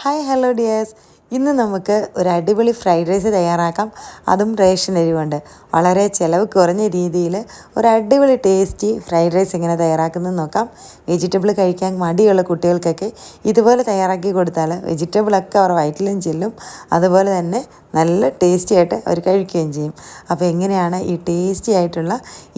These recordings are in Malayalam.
ഹായ് ഹലോ ഡിയേഴ്സ് ഇന്ന് നമുക്ക് ഒരു അടിപൊളി ഫ്രൈഡ് റൈസ് തയ്യാറാക്കാം. അതും റേഷൻ അരി കൊണ്ട് വളരെ ചിലവ് കുറഞ്ഞ രീതിയിൽ ഒരു അടിപൊളി ടേസ്റ്റി ഫ്രൈഡ് റൈസ് എങ്ങനെ തയ്യാറാക്കുന്നത് നോക്കാം. വെജിറ്റബിൾ കഴിക്കാൻ മടിയുള്ള കുട്ടികൾക്കൊക്കെ ഇതുപോലെ തയ്യാറാക്കി കൊടുത്താൽ വെജിറ്റബിളൊക്കെ അവർ വയറ്റിലും ചെല്ലും. അതുപോലെ തന്നെ നല്ല ടേസ്റ്റി ആയിട്ട് അവർ കഴിക്കുകയും ചെയ്യും. അപ്പോൾ എങ്ങനെയാണ് ഈ ടേസ്റ്റി ആയിട്ടുള്ള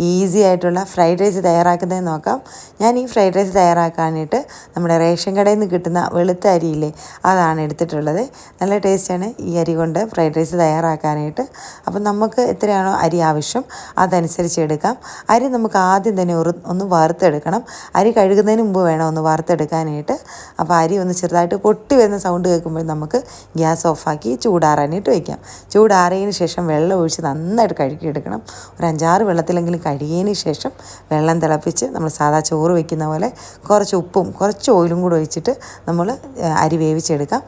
ഈസി ആയിട്ടുള്ള ഫ്രൈഡ് റൈസ് തയ്യാറാക്കുന്നത് നോക്കാം. ഞാൻ ഈ ഫ്രൈഡ് റൈസ് തയ്യാറാക്കാനായിട്ട് നമ്മുടെ റേഷൻ കടയിൽ നിന്ന് കിട്ടുന്ന വെളുത്ത അരിയില്ലേ അതാണ് എടുത്തിട്ടുള്ളത്. നല്ല ടേസ്റ്റാണ് ഈ അരി കൊണ്ട് ഫ്രൈഡ് റൈസ് തയ്യാറാക്കാനായിട്ട്. അപ്പം നമുക്ക് എത്രയാണോ അരി ആവശ്യം അതനുസരിച്ച് എടുക്കാം. അരി നമുക്ക് ആദ്യം തന്നെ ഒന്ന് വറുത്തെടുക്കണം. അരി കഴുകുന്നതിന് മുമ്പ് വേണം ഒന്ന് വറുത്തെടുക്കാനായിട്ട്. അപ്പോൾ അരി ഒന്ന് ചെറുതായിട്ട് പൊട്ടി വരുന്ന സൗണ്ട് കേൾക്കുമ്പോൾ നമുക്ക് ഗ്യാസ് ഓഫാക്കി ചൂടാറാനായിട്ട് വയ്ക്കാം ചൂടാറിയതിന് ശേഷം വെള്ളം ഒഴിച്ച് നന്നായിട്ട് കഴുകിയെടുക്കണം. ഒരു അഞ്ചാറ് വെള്ളത്തിലെങ്കിലും കഴുകിയതിന് ശേഷം വെള്ളം തിളപ്പിച്ച് നമ്മൾ സാധാ ചോറ് വയ്ക്കുന്ന പോലെ കുറച്ച് ഉപ്പും കുറച്ച് ഓയിലും കൂടെ ഒഴിച്ചിട്ട് നമ്മൾ അരി വേവിച്ചെടുക്കാം.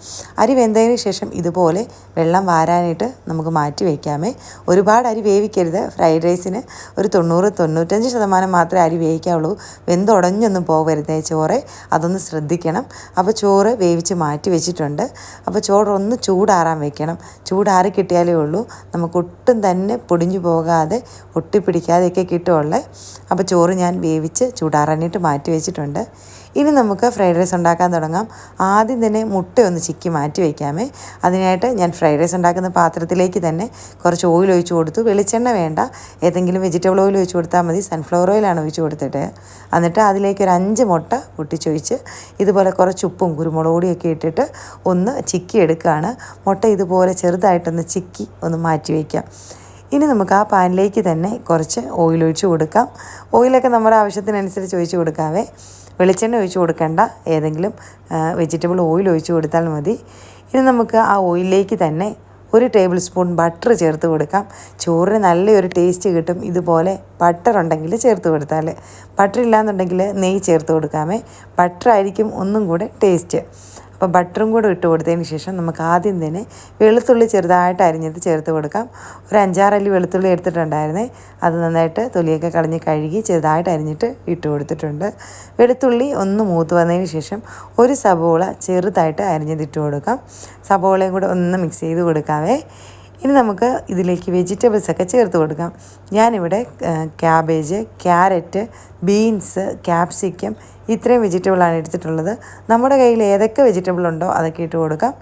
അരി വെന്തതിന് ശേഷം ഇതുപോലെ വെള്ളം വാരാനായിട്ട് നമുക്ക് മാറ്റി വയ്ക്കാമേ ഒരുപാട് അരി വേവിക്കരുത്. ഫ്രൈഡ് റൈസിന് ഒരു തൊണ്ണൂറ് തൊണ്ണൂറ്റഞ്ച് ശതമാനം മാത്രമേ അരി വേവിക്കാവുള്ളൂ. വെന്തുടഞ്ഞൊന്നും പോകരുതേ ചോറ്. അതൊന്ന് ശ്രദ്ധിക്കണം. അപ്പോൾ ചോറ് വേവിച്ച് മാറ്റി വെച്ചിട്ടുണ്ട്. അപ്പോൾ ചോറൊന്ന് ചൂടാറാൻ വെക്കണം. ചൂടാറി കിട്ടിയാലേ ഉള്ളൂ. നമുക്ക് ഒട്ടും തന്നെ പൊടിഞ്ഞു പോകാതെ ഒട്ടിപ്പിടിക്കാതെയൊക്കെ കിട്ടുള്ളേ അപ്പോൾ ചോറ് ഞാൻ വേവിച്ച് ചൂടാറാനായിട്ട് മാറ്റി വെച്ചിട്ടുണ്ട്. ഇനി നമുക്ക് ഫ്രൈഡ് റൈസ് ഉണ്ടാക്കാൻ തുടങ്ങാം. ആദ്യം തന്നെ മുട്ട ഒന്ന് ചിക്കി മാറ്റി വയ്ക്കാമേ അതിനായിട്ട് ഞാൻ ഫ്രൈഡ് റൈസ് ഉണ്ടാക്കുന്ന പാത്രത്തിലേക്ക് തന്നെ കുറച്ച് ഓയിൽ ഒഴിച്ച് കൊടുത്തു. വെളിച്ചെണ്ണ വേണ്ട. ഏതെങ്കിലും വെജിറ്റബിൾ ഓയിൽ ഒഴിച്ച് കൊടുത്താൽ മതി. സൺഫ്ലവർ ഓയിലാണ് ഒഴിച്ച് കൊടുത്തിട്ട്. എന്നിട്ട് അതിലേക്ക് ഒരു അഞ്ച് മുട്ട പൊട്ടിച്ചൊഴിച്ച് ഇതുപോലെ കുറച്ച് ഉപ്പും കുരുമുളക് പൊടിയൊക്കെ ഇട്ടിട്ട് ഒന്ന് ചിക്കി എടുക്കുകയാണ്. മുട്ട ഇതുപോലെ ചെറുതായിട്ടൊന്ന് ചിക്കി ഒന്ന് മാറ്റി വയ്ക്കാം ഇനി നമുക്ക് ആ പാനിലേക്ക് തന്നെ കുറച്ച് ഓയിൽ ഒഴിച്ച് കൊടുക്കാം. ഓയിലൊക്കെ നമ്മുടെ ആവശ്യത്തിനനുസരിച്ച് ഒഴിച്ച് കൊടുക്കാവേ. വെളിച്ചെണ്ണ ഒഴിച്ച് കൊടുക്കേണ്ട ഏതെങ്കിലും വെജിറ്റബിൾ ഓയിൽ ഒഴിച്ച് കൊടുത്താൽ മതി. ഇനി നമുക്ക് ആ ഓയിലിലേക്ക് തന്നെ ഒരു ടേബിൾ സ്പൂൺ ബട്ടർ ചേർത്ത് കൊടുക്കാം. ചോറിന് നല്ലൊരു ടേസ്റ്റ് കിട്ടും. ഇതുപോലെ ബട്ടർ ഉണ്ടെങ്കിൽ ചേർത്ത് കൊടുത്താൽ. ബട്ടർ ഇല്ലാന്നുണ്ടെങ്കിൽ നെയ്യ് ചേർത്ത് കൊടുക്കാമേ. ബട്ടർ ആയിരിക്കും ഒന്നും കൂടെ ടേസ്റ്റ് അപ്പോൾ ബട്ടറും കൂടെ ഇട്ട് കൊടുത്തതിന് ശേഷം നമുക്ക് ആദ്യം തന്നെ വെളുത്തുള്ളി ചെറുതായിട്ട് അരിഞ്ഞത് ചേർത്ത് കൊടുക്കാം. ഒരു അഞ്ചാറല്ലി വെളുത്തുള്ളി എടുത്തിട്ടുണ്ടായിരുന്നേ. അത് നന്നായിട്ട് തൊലിയൊക്കെ കളഞ്ഞ് കഴുകി ചെറുതായിട്ട് അരിഞ്ഞിട്ട് ഇട്ട് കൊടുത്തിട്ടുണ്ട്. വെളുത്തുള്ളി ഒന്ന് മൂത്ത് വന്നതിന് ശേഷം ഒരു സബോള ചെറുതായിട്ട് അരിഞ്ഞതിട്ട് കൊടുക്കാം. സബോളയും കൂടെ ഒന്ന് മിക്സ് ചെയ്ത് കൊടുക്കാവേ. ഇനി നമുക്ക് ഇതിലേക്ക് വെജിറ്റബിൾസ് ഒക്കെ ചേർത്ത് കൊടുക്കാം. ഞാനിവിടെ ക്യാബേജ് ക്യാരറ്റ് ബീൻസ് ക്യാപ്സിക്കം ഇത്രയും വെജിറ്റബിളാണ് എടുത്തിട്ടുള്ളത്. നമ്മുടെ കയ്യിൽ ഏതൊക്കെ വെജിറ്റബിൾ ഉണ്ടോ അതൊക്കെ ഇട്ട് കൊടുക്കാം.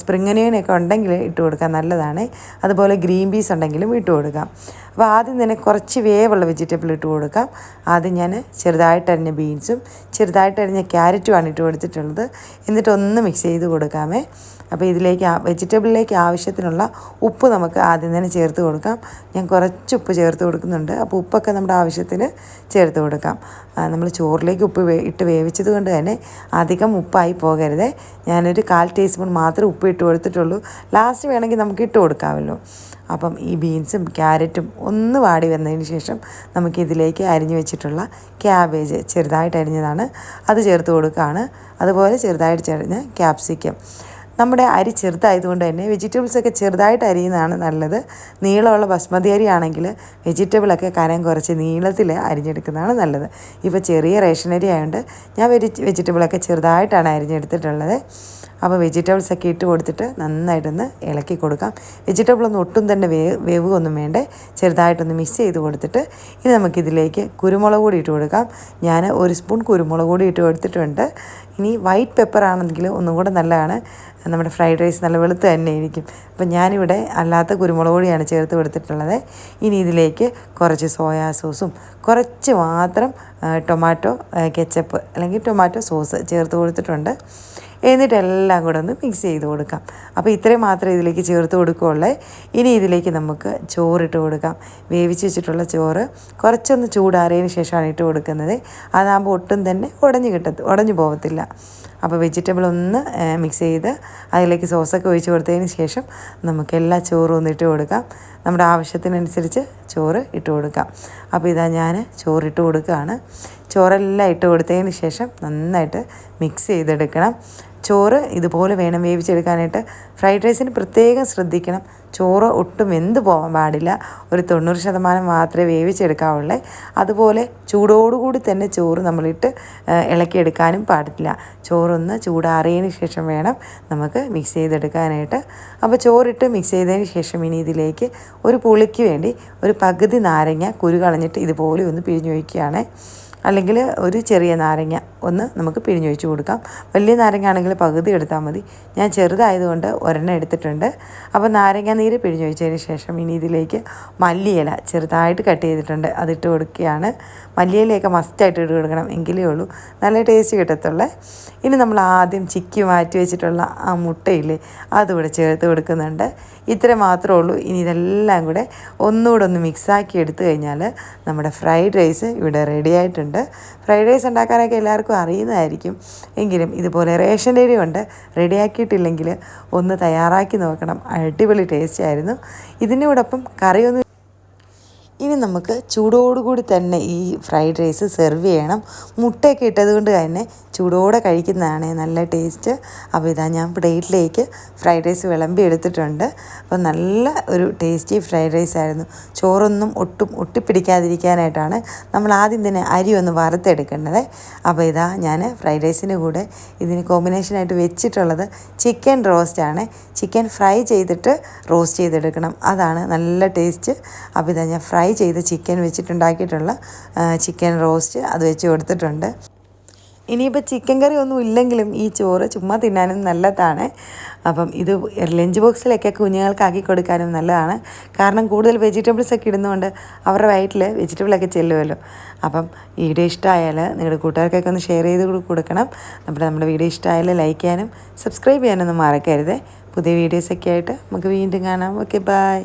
സ്പ്രിംഗ് അനിയനൊക്കെ ഉണ്ടെങ്കിൽ ഇട്ട് കൊടുക്കാം നല്ലതാണ്. അതുപോലെ ഗ്രീൻ പീസ് ഉണ്ടെങ്കിലും ഇട്ട് കൊടുക്കാം. അപ്പോൾ ആദ്യം തന്നെ കുറച്ച് വേവുള്ള വെജിറ്റബിൾ ഇട്ട് കൊടുക്കാം. ആദ്യം ഞാൻ ചെറുതായിട്ട് അരിഞ്ഞ ബീൻസും ചെറുതായിട്ട് അരിഞ്ഞ ക്യാരറ്റുമാണ് ഇട്ട് കൊടുത്തിട്ടുള്ളത്. എന്നിട്ട് ഒന്ന് മിക്സ് ചെയ്ത് കൊടുക്കാമേ. അപ്പോൾ ഇതിലേക്ക് വെജിറ്റബിളിലേക്ക് ആവശ്യത്തിനുള്ള ഉപ്പ് നമുക്ക് ആദ്യം തന്നെ ചേർത്ത് കൊടുക്കാം. ഞാൻ കുറച്ച് ഉപ്പ് ചേർത്ത് കൊടുക്കുന്നുണ്ട്. അപ്പോൾ ഉപ്പൊക്കെ നമ്മുടെ ആവശ്യത്തിന് ചേർത്ത് കൊടുക്കാം. നമ്മൾ ചോറിലേക്ക് ഉപ്പ് ഇട്ട് വേവിച്ചത് കൊണ്ട് തന്നെ അധികം ഉപ്പായി പോകരുത്. ഞാനൊരു കാൽ ടീസ്പൂൺ മാത്രം ഉപ്പ് ഇട്ട് കൊടുത്തിട്ടുള്ളൂ. ലാസ്റ്റ് വേണമെങ്കിൽ നമുക്ക് ഇട്ട് കൊടുക്കാമല്ലോ. അപ്പം ഈ ബീൻസും ക്യാരറ്റും ഒന്ന് വാടി വന്നതിന് ശേഷം നമുക്കിതിലേക്ക് അരിഞ്ഞു വെച്ചിട്ടുള്ള ക്യാബേജ് ചെറുതായിട്ട് അരിഞ്ഞതാണ്. അത് ചേർത്ത് കൊടുക്കുകയാണ്. അതുപോലെ ചെറുതായിട്ട് ചെറിഞ്ഞ ക്യാപ്സിക്കം. നമ്മുടെ അരി ചെറുതായതുകൊണ്ട് തന്നെ വെജിറ്റബിൾസൊക്കെ ചെറുതായിട്ട് അരിയുന്നതാണ് നല്ലത്. നീളമുള്ള ബസ്മതി അരി ആണെങ്കിൽ വെജിറ്റബിളൊക്കെ കനം കുറച്ച് നീളത്തിൽ അരിഞ്ഞെടുക്കുന്നതാണ് നല്ലത്. ഇപ്പോൾ ചെറിയ റേഷൻ അരി ആയതുകൊണ്ട് ഞാൻ വെജി വെജിറ്റബിളൊക്കെ ചെറുതായിട്ടാണ് അരിഞ്ഞെടുത്തിട്ടുള്ളത്. അപ്പോൾ വെജിറ്റബിൾസ് ഒക്കെ ഇട്ട് കൊടുത്തിട്ട് നന്നായിട്ടൊന്ന് ഇളക്കി കൊടുക്കാം. വെജിറ്റബിളൊന്നും ഒട്ടും തന്നെ വേവ് വേവുകയൊന്നും വേണ്ടേ. ചെറുതായിട്ടൊന്ന് മിക്സ് ചെയ്ത് കൊടുത്തിട്ട് ഇനി നമുക്കിതിലേക്ക് കുരുമുളക് പൊടി ഇട്ട് കൊടുക്കാം. ഞാൻ ഒരു സ്പൂൺ കുരുമുളക് പൊടി ഇട്ട് കൊടുത്തിട്ടുണ്ട്. ഇനി വൈറ്റ് പെപ്പർ ആണെങ്കിൽ ഒന്നും കൂടെ നല്ലതാണ്. നമ്മുടെ ഫ്രൈഡ് റൈസ് നല്ല വെളുത്ത് തന്നെ ഇരിക്കും അപ്പം ഞാനിവിടെ അല്ലാത്ത കുരുമുളക് പൊടിയാണ് ചേർത്ത് കൊടുത്തിട്ടുള്ളത്. ഇനി ഇതിലേക്ക് കുറച്ച് സോയാ സോസും കുറച്ച് മാത്രം ടൊമാറ്റോ കെച്ചപ്പ് അല്ലെങ്കിൽ ടൊമാറ്റോ സോസ് ചേർത്ത് കൊടുത്തിട്ടുണ്ട്. എന്നിട്ട് എല്ലാം കൂടെ ഒന്ന് മിക്സ് ചെയ്ത് കൊടുക്കാം. അപ്പോൾ ഇത്രയും മാത്രം ഇതിലേക്ക് ചേർത്ത് കൊടുക്കുകയുള്ളേ. ഇനി ഇതിലേക്ക് നമുക്ക് ചോറിട്ട് കൊടുക്കാം. വേവിച്ച് വെച്ചിട്ടുള്ള ചോറ് കുറച്ചൊന്ന് ചൂടാറിയതിന് ശേഷമാണ് ഇട്ട് കൊടുക്കുന്നത്. അതാകുമ്പോൾ ഒട്ടും തന്നെ ഉടഞ്ഞു കിട്ടത്ത് ഉടഞ്ഞു പോകത്തില്ല അപ്പോൾ വെജിറ്റബിൾ ഒന്ന് മിക്സ് ചെയ്ത് അതിലേക്ക് സോസൊക്കെ ഒഴിച്ച് കൊടുത്തതിന് ശേഷം നമുക്ക് എല്ലാ ചോറും ഒന്ന് ഇട്ട് കൊടുക്കാം. നമ്മുടെ ആവശ്യത്തിനനുസരിച്ച് ചോറ് ഇട്ട് കൊടുക്കാം. അപ്പോൾ ഇതാ ഞാൻ ചോറിട്ട് കൊടുക്കുകയാണ്. ചോറെല്ലാം ഇട്ട് കൊടുത്തതിന് ശേഷം നന്നായിട്ട് മിക്സ് ചെയ്തെടുക്കണം. ചോറ് ഇതുപോലെ വേണം വേവിച്ചെടുക്കാനായിട്ട്. ഫ്രൈഡ് റൈസിന് പ്രത്യേകം ശ്രദ്ധിക്കണം. ചോറ് ഒട്ടും വെന്ത് പോകാൻ പാടില്ല. ഒരു തൊണ്ണൂറ് ശതമാനം മാത്രമേ വേവിച്ചെടുക്കാവുള്ളൂ. അതുപോലെ ചൂടോടുകൂടി തന്നെ ചോറ് നമ്മളിട്ട് ഇളക്കിയെടുക്കാനും പാടില്ല. ചോറൊന്ന് ചൂടാറിയതിന് ശേഷം വേണം നമുക്ക് മിക്സ് ചെയ്തെടുക്കാനായിട്ട്. അപ്പോൾ ചോറിട്ട് മിക്സ് ചെയ്തതിന് ശേഷം ഇനി ഇതിലേക്ക് ഒരു പുളിക്ക് വേണ്ടി ഒരു പകുതി നാരങ്ങ കുരു കളഞ്ഞിട്ട് ഇതുപോലെ ഒന്ന് പിഴിഞ്ഞു വയ്ക്കുകയാണ് അല്ലെങ്കിൽ ഒരു ചെറിയ നാരങ്ങ ഒന്ന് നമുക്ക് പിഴിഞ്ഞൊഴിച്ച് കൊടുക്കാം. വലിയ നാരങ്ങ ആണെങ്കിൽ പകുതി എടുത്താൽ മതി. ഞാൻ ചെറുതായതുകൊണ്ട് ഒരെണ്ണം എടുത്തിട്ടുണ്ട്. അപ്പോൾ നാരങ്ങ നീര് പിഴിഞ്ഞൊഴിച്ചതിന് ശേഷം ഇനി ഇതിലേക്ക് മല്ലിയില ചെറുതായിട്ട് കട്ട് ചെയ്തിട്ടുണ്ട്. അതിട്ട് കൊടുക്കുകയാണ്. മല്ലിയിലയൊക്കെ മസ്റ്റായിട്ട് ഇട്ട് കൊടുക്കണം എങ്കിലേ ഉള്ളൂ. നല്ല ടേസ്റ്റ് കിട്ടത്തുള്ളേ. ഇനി നമ്മൾ ആദ്യം ചിക്കി മാറ്റി വെച്ചിട്ടുള്ള ആ മുട്ടയില്ലേ അതുകൂടെ ചേർത്ത് കൊടുക്കുന്നുണ്ട്. ഇത്ര മാത്രമേ ഉള്ളൂ. ഇനി ഇതെല്ലാം കൂടെ ഒന്നുകൂടെ ഒന്ന് മിക്സാക്കി എടുത്തു കഴിഞ്ഞാൽ നമ്മുടെ ഫ്രൈഡ് റൈസ് ഇവിടെ റെഡി ആയിട്ടുണ്ട്. ഫ്രൈഡ് റൈസ് ഉണ്ടാക്കാനൊക്കെ എല്ലാവർക്കും അറിയുന്നതായിരിക്കും. എങ്കിലും ഇതുപോലെ റേഷൻ അരി ഉണ്ട് റെഡിയാക്കിയിട്ടില്ലെങ്കിൽ ഒന്ന് തയ്യാറാക്കി നോക്കണം. അടിപൊളി ടേസ്റ്റ് ആയിരുന്നു. ഇതിനോടൊപ്പം കറിയൊന്നും ഇനി നമുക്ക് ചൂടോടുകൂടി തന്നെ ഈ ഫ്രൈഡ് റൈസ് സെർവ് ചെയ്യണം. മുട്ടയൊക്കെ ഇട്ടത് കൊണ്ട് തന്നെ ചൂടോടെ കഴിക്കുന്നതാണ് നല്ല ടേസ്റ്റ്. അപ്പോൾ ഇതാ ഞാൻ പ്ലേറ്റിലേക്ക് ഫ്രൈഡ് റൈസ് വിളമ്പി എടുത്തിട്ടുണ്ട്. അപ്പോൾ നല്ല ഒരു ടേസ്റ്റി ഫ്രൈഡ് റൈസ് ആയിരുന്നു. ചോറൊന്നും ഒട്ടും ഒട്ടിപ്പിടിക്കാതിരിക്കാനായിട്ടാണ് നമ്മൾ ആദ്യം തന്നെ അരി ഒന്ന് വറുത്തെടുക്കേണ്ടത്. അപ്പോൾ ഇതാ ഞാൻ ഫ്രൈഡ് റൈസിന്റെ കൂടെ ഇതിന് കോമ്പിനേഷനായിട്ട് വെച്ചിട്ടുള്ളത് ചിക്കൻ റോസ്റ്റാണ് ചിക്കൻ ഫ്രൈ ചെയ്തിട്ട് റോസ്റ്റ് ചെയ്തെടുക്കണം. അതാണ് നല്ല ടേസ്റ്റ്. അപ്പോൾ ഇതാ ഞാൻ ഫ്രൈ ചെയ്ത് ചിക്കൻ വെച്ചിട്ടുണ്ടാക്കിയിട്ടുള്ള ചിക്കൻ റോസ്റ്റ് അത് വെച്ച് കൊടുത്തിട്ടുണ്ട്. ഇനിയിപ്പോൾ ചിക്കൻ കറി ഒന്നും ഇല്ലെങ്കിലും ഈ ചോറ് ചുമ്മാ തിന്നാനും നല്ലതാണ്. അപ്പം ഇത് ലഞ്ച് ബോക്സിലൊക്കെ കുഞ്ഞുങ്ങൾക്കാക്കി കൊടുക്കാനും നല്ലതാണ്. കാരണം കൂടുതൽ വെജിറ്റബിൾസ് ഒക്കെ ഇടുന്നതുകൊണ്ട് അവരുടെ വയറ്റിൽ വെജിറ്റബിളൊക്കെ ചെല്ലുമല്ലോ അപ്പം വീഡിയോ ഇഷ്ടമായാൽ നിങ്ങളുടെ കൂട്ടുകാർക്കൊക്കെ ഒന്ന് ഷെയർ ചെയ്ത് കൊടുക്കണം. നമ്മുടെ നമ്മുടെ വീഡിയോ ഇഷ്ടമായാൽ ലൈക്ക് ചെയ്യാനും സബ്സ്ക്രൈബ് ചെയ്യാനൊന്നും മറക്കരുത്. പുതിയ വീഡിയോസൊക്കെ ആയിട്ട് നമുക്ക് വീണ്ടും കാണാം. Okay bye